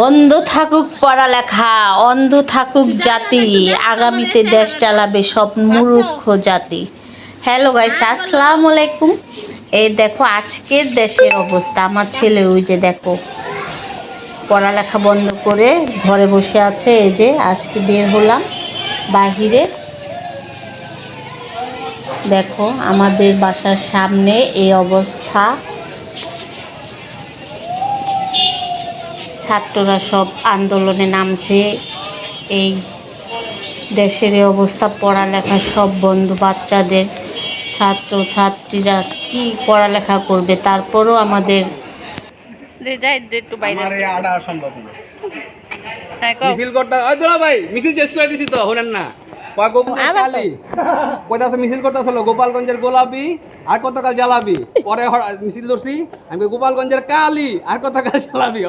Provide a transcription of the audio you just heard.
বন্ধ থাকুক পড়ালেখা, অন্ধ থাকুক জাতি, আগামীতে দেশ চালাবে সব মূর্খ জাতি। হ্যালো গাইস আসসালামু আলাইকুম। এই দেখো আজকের দেশের অবস্থা। আমার ছেলে ওই যে দেখো পড়ালেখা বন্ধ করে ঘরে বসে আছে, এই যে আজকে বের হলাম বাহিরে। দেখো আমাদের বাসার সামনে এই অবস্থা। ছাত্ররা সব আন্দোলনে নামছে। এই দেশের অবস্থা পড়ালেখা সব বন্ধ বাচ্চাদের ছাত্র ছাত্রীরা কি পড়ালেখা করবে? তারপরও আমাদের মিছিল করতে ভাই মিছিল শেষ করে দিছি তো হলেন না। মিছিল করতে গোপালগঞ্জের গোলাপি আর কতকাল জ্বালাবি? পরে হ- মিছিল ধরছি আমি গোপালগঞ্জের কালি আর কতকাল জ্বালাবি?